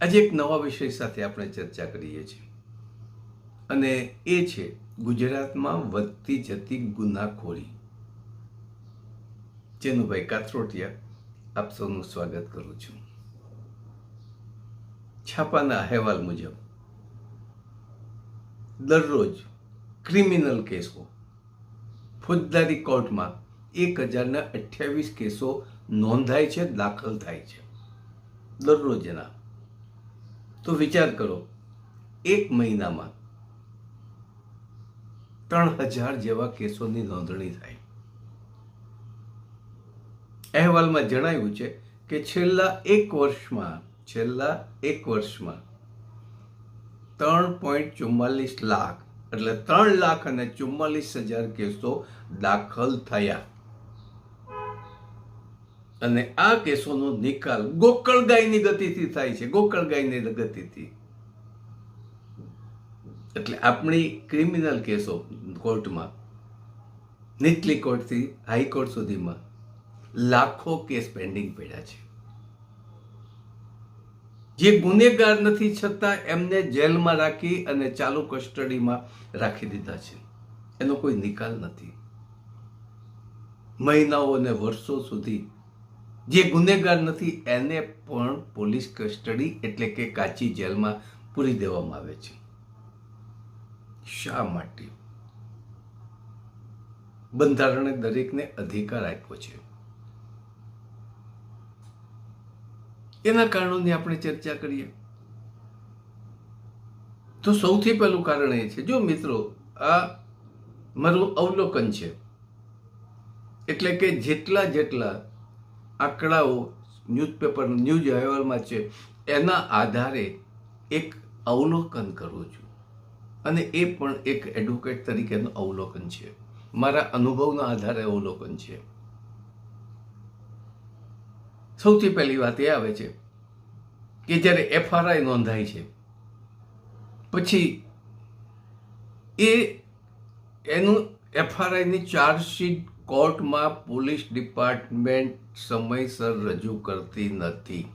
આજે એક નવા વિષય સાથે આપણે ચર્ચા કરીએ છીએ. અને એ છે ગુજરાતમાં વધતી જતી ગુનાખોરી. જેનુભાઈ કાથરોટિયા, આપ સૌનું સ્વાગત કરું છું. છાપાના અહેવાલ મુજબ, દરરોજ ક્રિમિનલ કેસો. ફોજદારી કોર્ટમાં એક હજારના અઠ્યાવીસ કેસો નોંધાય છે, દાખલ થાય છે. દરરોજના તો વિચાર કરો, એક મહિનામાં ત્રણ હજાર જેવા કેસોની નોંધણી થાય. અહેવાલમાં જણાવ્યું છે કે છેલ્લા એક વર્ષમાં, છેલ્લા એક વર્ષમાં ત્રણ પોઈન્ટ ચુમ્માલીસ લાખ, એટલે ત્રણ લાખ અને ચુમ્માલીસ હજાર કેસો દાખલ થયા. અને આ કેસોનો નિકાલ ગોકળગાયની ગતિથી થાય છે ગોકળગાયની ગતિથી. એટલે આપણી ક્રિમિનલ કેસો કોર્ટમાં, નીચલી કોર્ટથી હાઈકોર્ટ સુધીમાં લાખો કેસ પેન્ડિંગ પડ્યા છે. જે ગુનેગાર નથી, છતાં એમને જેલમાં રાખી અને ચાલુ કસ્ટડીમાં રાખી દીધા છે. એનો કોઈ નિકાલ નથી. મહિનાઓ અને વર્ષો સુધી જે ગુનેગાર નથી, એને પણ પોલીસ કસ્ટડી એટલે કે કાચી જેલમાં પૂરી દેવામાં આવે છે. શા માટે? બંધારણે દરેકને અધિકાર આપ્યો છે. એના કારણોની આપણે ચર્ચા કરીએ. તો સૌથી પહેલું કારણ એ છે, જો મિત્રો, આ મારું અવલોકન છે, એટલે કે જેટલા જેટલા આંકડાઓ ન્યૂઝપેપર, ન્યૂઝ અહેવાલમાં છે, એના આધારે એક અવલોકન કરું છું. અને એ પણ એક એડવોકેટ તરીકેનું અવલોકન છે. મારા અનુભવના આધારે અવલોકન છે. સૌથી પહેલી વાત એ આવે છે કે જ્યારે એફઆરઆઈ નોંધાય છે, પછી એ એનું એફઆરઆઈની ચાર્જશીટ કોર્ટમાં પોલીસ ડિપાર્ટમેન્ટ સમયસર રજૂ કરતી નથી.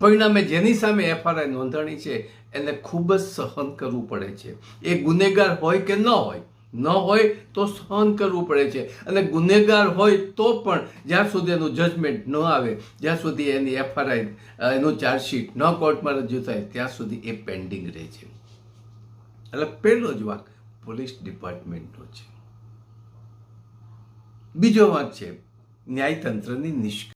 પરિણામે જેની સામે એફઆરઆઈ નોંધાણી છે, એને ખૂબ જ સહન કરવું પડે છે. એ ગુનેગાર હોય કે ન હોય ન હોય તો સહન કરવું પડે છે. અને ગુનેગાર હોય તો પણ જ્યાં સુધી એનું જજમેન્ટ ન આવે, જ્યાં સુધી એની એફઆરઆઈ એનું ચાર્જશીટ ન કોર્ટમાં રજૂ થાય, ત્યાં સુધી એ પેન્ડિંગ રહે છે. એટલે પહેલો જ વાંક પોલીસ ડિપાર્ટમેન્ટનો છે. બીજો વાંક છે ન્યાયતંત્રની નિષ્ક્રિય